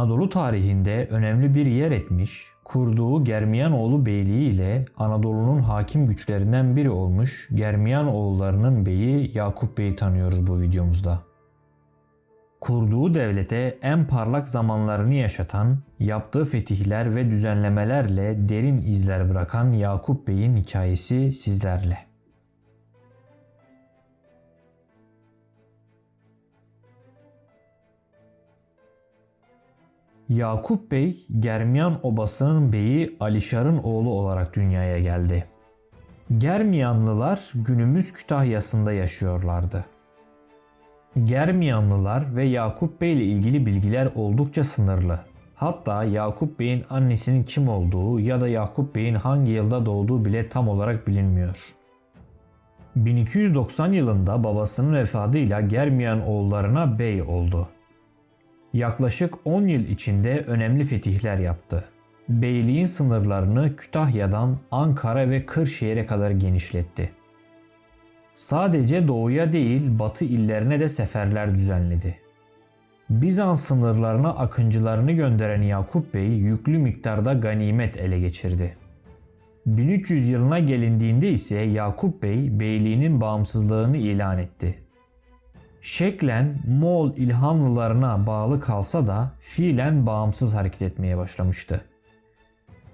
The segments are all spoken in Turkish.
Anadolu tarihinde önemli bir yer etmiş, kurduğu Germiyanoğlu Beyliği ile Anadolu'nun hakim güçlerinden biri olmuş Germiyanoğullarının beyi Yakup Bey'i tanıyoruz bu videomuzda. Kurduğu devlete en parlak zamanlarını yaşatan, yaptığı fetihler ve düzenlemelerle derin izler bırakan Yakup Bey'in hikayesi sizlerle. Yakup Bey, Germiyan Obası'nın beyi Alişar'ın oğlu olarak dünyaya geldi. Germiyanlılar günümüz Kütahya'sında yaşıyorlardı. Germiyanlılar ve Yakup Bey ile ilgili bilgiler oldukça sınırlı. Hatta Yakup Bey'in annesinin kim olduğu ya da Yakup Bey'in hangi yılda doğduğu bile tam olarak bilinmiyor. 1290 yılında babasının vefatıyla Germiyan oğullarına bey oldu. Yaklaşık 10 yıl içinde önemli fetihler yaptı. Beyliğin sınırlarını Kütahya'dan Ankara ve Kırşehir'e kadar genişletti. Sadece doğuya değil batı illerine de seferler düzenledi. Bizans sınırlarına akıncılarını gönderen Yakup Bey yüklü miktarda ganimet ele geçirdi. 1300 yılına gelindiğinde ise Yakup Bey beyliğinin bağımsızlığını ilan etti. Şeklen Moğol İlhanlılarına bağlı kalsa da fiilen bağımsız hareket etmeye başlamıştı.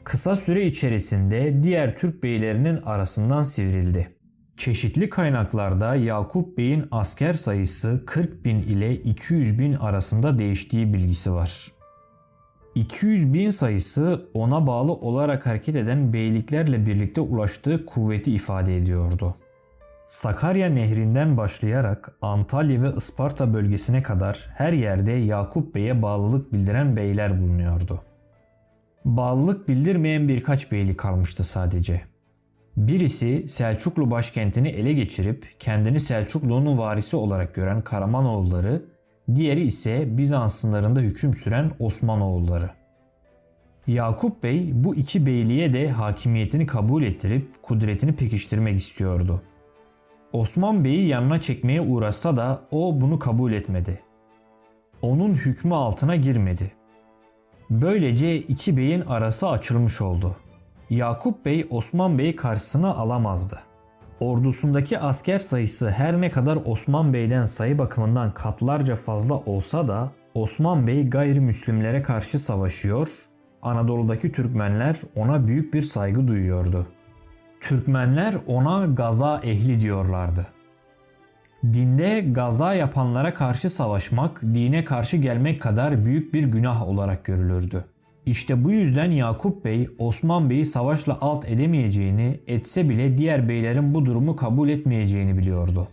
Kısa süre içerisinde diğer Türk beylerinin arasından sivrildi. Çeşitli kaynaklarda Yakup Bey'in asker sayısı 40 bin ile 200 bin arasında değiştiği bilgisi var. 200 bin sayısı ona bağlı olarak hareket eden beyliklerle birlikte ulaştığı kuvveti ifade ediyordu. Sakarya Nehri'nden başlayarak Antalya ve Isparta bölgesine kadar her yerde Yakup Bey'e bağlılık bildiren beyler bulunuyordu. Bağlılık bildirmeyen birkaç beylik kalmıştı sadece. Birisi Selçuklu başkentini ele geçirip kendini Selçuklu'nun varisi olarak gören Karamanoğulları, diğeri ise Bizans sınırında hüküm süren Osmanoğulları. Yakup Bey bu iki beyliğe de hakimiyetini kabul ettirip kudretini pekiştirmek istiyordu. Osman Bey'i yanına çekmeye uğraşsa da o bunu kabul etmedi. Onun hükmü altına girmedi. Böylece iki beyin arası açılmış oldu. Yakup Bey Osman Bey'i karşısına alamazdı. Ordusundaki asker sayısı her ne kadar Osman Bey'den sayı bakımından katlarca fazla olsa da Osman Bey gayrimüslimlere karşı savaşıyor, Anadolu'daki Türkmenler ona büyük bir saygı duyuyordu. Türkmenler ona gaza ehli diyorlardı. Dinde gaza yapanlara karşı savaşmak, dine karşı gelmek kadar büyük bir günah olarak görülürdü. İşte bu yüzden Yakup Bey Osman Bey'i savaşla alt edemeyeceğini, etse bile diğer beylerin bu durumu kabul etmeyeceğini biliyordu.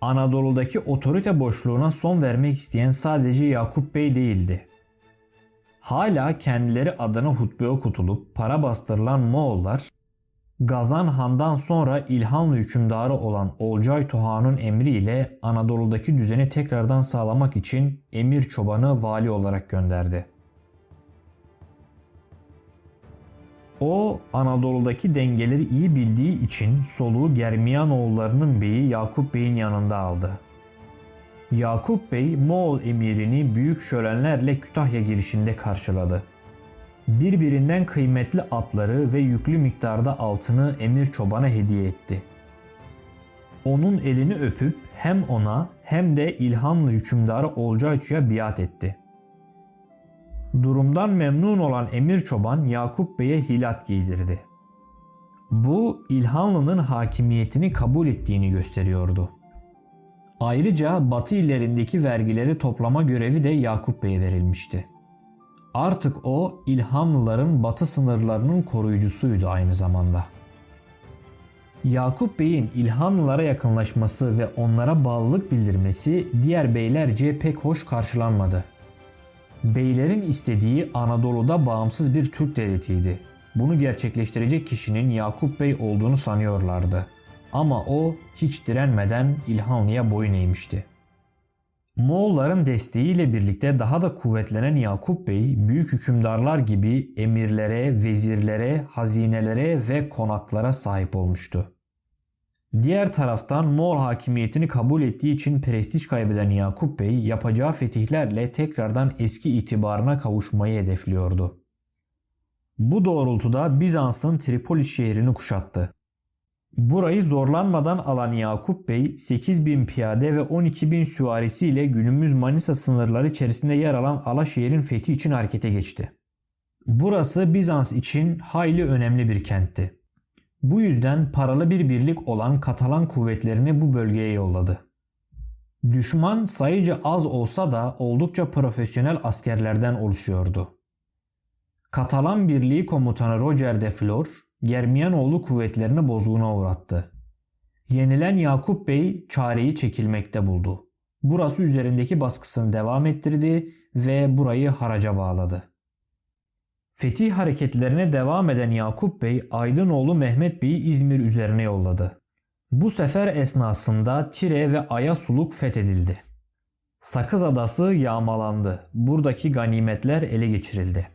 Anadolu'daki otorite boşluğuna son vermek isteyen sadece Yakup Bey değildi. Hala kendileri adına hutbe okutulup para bastırılan Moğollar, Gazan Han'dan sonra İlhanlı hükümdarı olan Olcay Toha'nın emriyle Anadolu'daki düzeni tekrardan sağlamak için Emir Çoban'ı vali olarak gönderdi. O Anadolu'daki dengeleri iyi bildiği için soluğu Germiyanoğullarının beyi Yakup Bey'in yanında aldı. Yakup Bey Moğol emirini büyük şölenlerle Kütahya girişinde karşıladı. Birbirinden kıymetli atları ve yüklü miktarda altını Emir Çoban'a hediye etti. Onun elini öpüp hem ona hem de İlhanlı hükümdarı Olcaytu'ya biat etti. Durumdan memnun olan Emir Çoban Yakup Bey'e hilat giydirdi. Bu İlhanlı'nın hakimiyetini kabul ettiğini gösteriyordu. Ayrıca Batı illerindeki vergileri toplama görevi de Yakup Bey'e verilmişti. Artık o İlhanlıların batı sınırlarının koruyucusuydu aynı zamanda. Yakup Bey'in İlhanlılara yakınlaşması ve onlara bağlılık bildirmesi diğer beylerce pek hoş karşılanmadı. Beylerin istediği Anadolu'da bağımsız bir Türk devletiydi. Bunu gerçekleştirecek kişinin Yakup Bey olduğunu sanıyorlardı. Ama o hiç direnmeden İlhanlı'ya boyun eğmişti. Moğolların desteğiyle birlikte daha da kuvvetlenen Yakup Bey büyük hükümdarlar gibi emirlere, vezirlere, hazinelere ve konaklara sahip olmuştu. Diğer taraftan Moğol hakimiyetini kabul ettiği için prestij kaybeden Yakup Bey yapacağı fetihlerle tekrardan eski itibarına kavuşmayı hedefliyordu. Bu doğrultuda Bizans'ın Tripolis şehrini kuşattı. Burayı zorlanmadan alan Yakup Bey 8000 piyade ve 12.000 süvarisiyle günümüz Manisa sınırları içerisinde yer alan Alaşehir'in fethi için harekete geçti. Burası Bizans için hayli önemli bir kentti. Bu yüzden paralı bir birlik olan Katalan kuvvetlerini bu bölgeye yolladı. Düşman sayıca az olsa da oldukça profesyonel askerlerden oluşuyordu. Katalan Birliği Komutanı Roger de Flor, Germiyanoğlu kuvvetlerini bozguna uğrattı. Yenilen Yakup Bey çareyi çekilmekte buldu. Burası üzerindeki baskısını devam ettirdi ve burayı haraca bağladı. Fetih hareketlerine devam eden Yakup Bey, Aydınoğlu Mehmet Bey'i İzmir üzerine yolladı. Bu sefer esnasında Tire ve Ayasuluk fethedildi. Sakız Adası yağmalandı. Buradaki ganimetler ele geçirildi.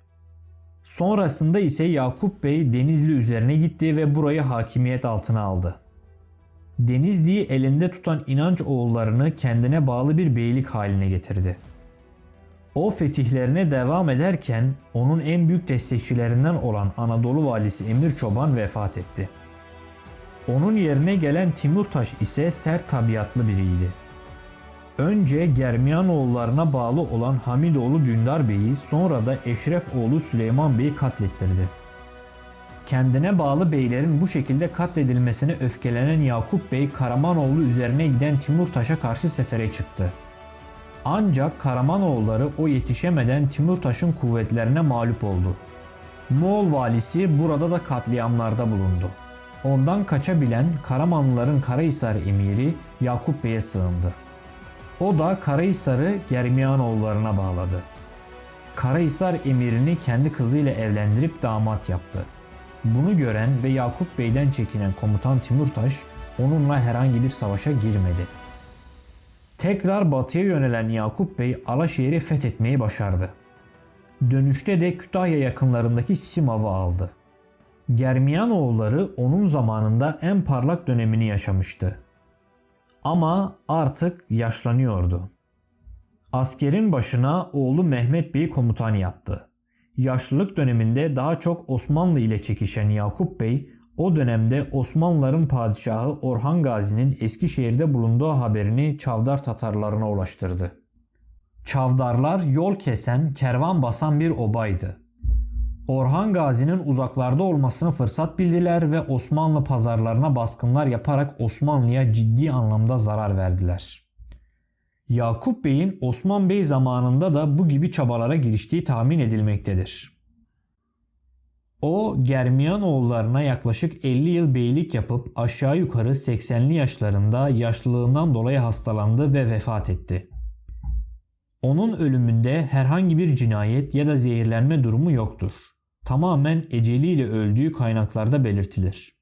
Sonrasında ise Yakup Bey Denizli üzerine gitti ve burayı hakimiyet altına aldı. Denizli'yi elinde tutan inanç oğullarını kendine bağlı bir beylik haline getirdi. O fetihlerine devam ederken onun en büyük destekçilerinden olan Anadolu valisi Emir Çoban vefat etti. Onun yerine gelen Timurtaş ise sert tabiatlı biriydi. Önce Germiyanoğullarına bağlı olan Hamidoğlu Dündar Bey'i sonra da Eşrefoğlu Süleyman Bey'i katlettirdi. Kendine bağlı beylerin bu şekilde katledilmesine öfkelenen Yakup Bey Karamanoğlu üzerine giden Timurtaş'a karşı sefere çıktı. Ancak Karamanoğulları o yetişemeden Timurtaş'ın kuvvetlerine mağlup oldu. Moğol valisi burada da katliamlarda bulundu. Ondan kaçabilen Karamanlıların Karahisar emiri Yakup Bey'e sığındı. O da Karahisar'ı Germiyanoğullarına bağladı. Karahisar emirini kendi kızıyla evlendirip damat yaptı. Bunu gören ve Yakup Bey'den çekinen komutan Timurtaş onunla herhangi bir savaşa girmedi. Tekrar batıya yönelen Yakup Bey Alaşehir'i fethetmeyi başardı. Dönüşte de Kütahya yakınlarındaki Simav'ı aldı. Germiyanoğulları onun zamanında en parlak dönemini yaşamıştı. Ama artık yaşlanıyordu. Askerin başına oğlu Mehmet Bey'i komutan yaptı. Yaşlılık döneminde daha çok Osmanlı ile çekişen Yakup Bey o dönemde Osmanlıların padişahı Orhan Gazi'nin Eskişehir'de bulunduğu haberini Çavdar Tatarlarına ulaştırdı. Çavdarlar yol kesen, kervan basan bir obaydı. Orhan Gazi'nin uzaklarda olmasını fırsat bildiler ve Osmanlı pazarlarına baskınlar yaparak Osmanlı'ya ciddi anlamda zarar verdiler. Yakup Bey'in Osman Bey zamanında da bu gibi çabalara giriştiği tahmin edilmektedir. O Germiyanoğullarına yaklaşık 50 yıl beylik yapıp aşağı yukarı 80'li yaşlarında yaşlılığından dolayı hastalandı ve vefat etti. Onun ölümünde herhangi bir cinayet ya da zehirlenme durumu yoktur. Tamamen eceliyle öldüğü kaynaklarda belirtilir.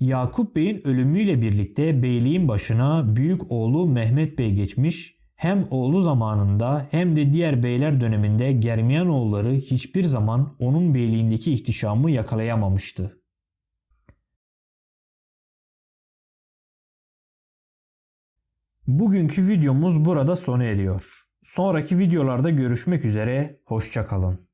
Yakup Bey'in ölümüyle birlikte beyliğin başına büyük oğlu Mehmet Bey geçmiş, hem oğlu zamanında hem de diğer beyler döneminde Germiyanoğulları hiçbir zaman onun beyliğindeki ihtişamı yakalayamamıştı. Bugünkü videomuz burada sona eriyor. Sonraki videolarda görüşmek üzere, hoşçakalın.